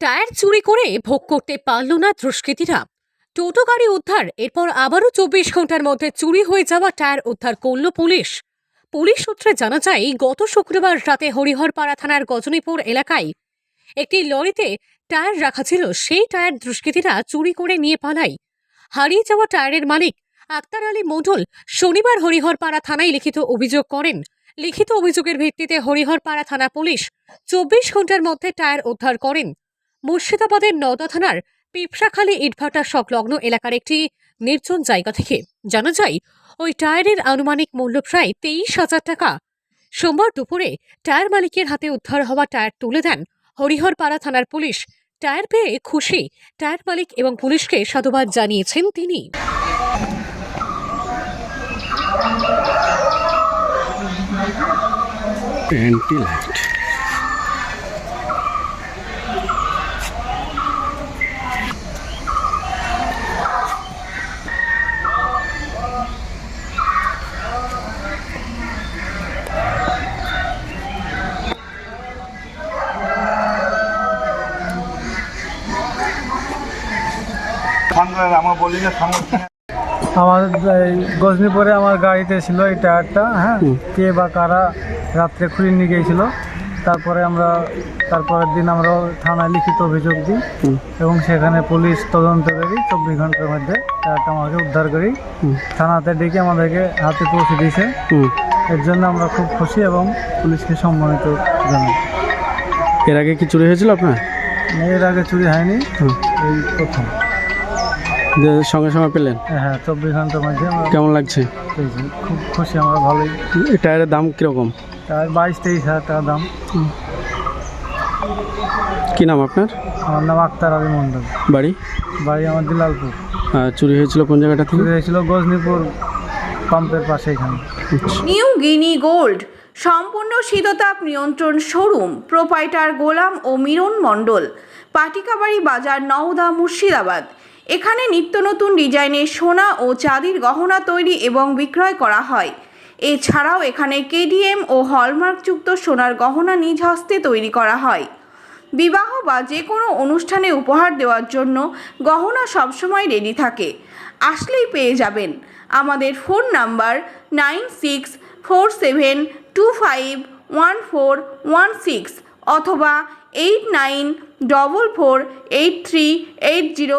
Tyre চুরি করে ভোগ করতে পারল না দুষ্কৃতীরা। টোটো গাড়ি উদ্ধার, এরপর আবারও চব্বিশ ঘণ্টার মধ্যে চুরি হয়ে যাওয়া টায়ার উদ্ধার করল পুলিশ। পুলিশ সূত্রে জানা যায়, গত শুক্রবার রাতে হরিহরপাড়া থানার গজনীপুর এলাকায় একটি লরিতে টায়ার রাখা ছিল। সেই টায়ার দুষ্কৃতীরা চুরি করে নিয়ে পালায় হারিয়ে যাওয়া টায়ারের মালিক আক্তার আলী মণ্ডল শনিবার হরিহরপাড়া থানায় লিখিত অভিযোগ করেন। লিখিত অভিযোগের ভিত্তিতে হরিহরপাড়া থানা পুলিশ চব্বিশ ঘণ্টার মধ্যে টায়ার উদ্ধার করেন। মুর্শিদাবাদের নওদা থানার পিপসাখালী ইটভাটা সংলগ্ন এলাকার একটি নির্জন জায়গা থেকে জানা যায়, ওই টায়ারের আনুমানিক মূল্য প্রায় তেইশ হাজার টাকা। সোমবার দুপুরে টায়ার মালিকের হাতে উদ্ধার হওয়া টায়ার তুলে দেন হরিহরপাড়া থানার পুলিশ। টায়ার পেয়ে খুশি টায়ার মালিক এবং পুলিশকে সাধুবাদ জানিয়েছেন তিনি। আমার গজনীপুরে আমার গাড়িতে ছিল এই টায়ারটা হ্যাঁ? কে বা কারা রাত্রে খুলে নিয়ে গিয়েছিল। তারপরে আমরা তারপরের দিন আমরা থানায় লিখিত অভিযোগ দিই এবং সেখানে পুলিশ তদন্ত করি চব্বিশ ঘণ্টার মধ্যে টায়ারটা আমাকে উদ্ধার করি। থানাতে ডেকে আমাদেরকে হাতে পৌঁছে দিয়েছে। এর জন্য আমরা খুব খুশি এবং পুলিশকে সম্মানিত জানাই। এর আগে কি চুরি হয়েছিল আপনার? এর আগে চুরি হয়নি। হুম। এই প্রথম। যে সঙ্গে সঙ্গে পেলেন? হ্যাঁ চব্বিশ ঘণ্টার মধ্যে আমরা কেমন লাগছে? খুব খুশি আমরা ভালোই। এই টায়ারের দাম কীরকম? টায়ার বাইশ তেইশ হাজার টাকা দাম। কী নাম আপনার? আমার নাম আক্তার আলী মন্ডল বাড়ি? বাড়ি আমার দিলালপুর। চুরি হয়েছিল কোন জায়গাটা থেকে? চুরি হয়েছিল গজনীপুর পাম্পের পাশে এখানে। আচ্ছা। নিউ গিনি গোল্ড সম্পূর্ণ শীততাপ নিয়ন্ত্রণ শোরুম প্রোপাইটার গোলাম ও মিরন মণ্ডল পাটিকাবাড়ি বাজার নওদা মুর্শিদাবাদ। এখানে নিত্য নতুন ডিজাইনের সোনা ও চাঁদির গহনা তৈরি এবং বিক্রয় করা হয়। এছাড়াও এখানে কেডিএম ও হলমার্কযুক্ত সোনার গহনা নিজ হস্তে তৈরি করা হয়। বিবাহ বা যে কোনো অনুষ্ঠানে উপহার দেওয়ার জন্য গহনা সবসময় রেডি থাকে। আসলেই পেয়ে যাবেন। আমাদের phone number nine six four seven two five one four one six অথবা eight nine double four eight three eight zero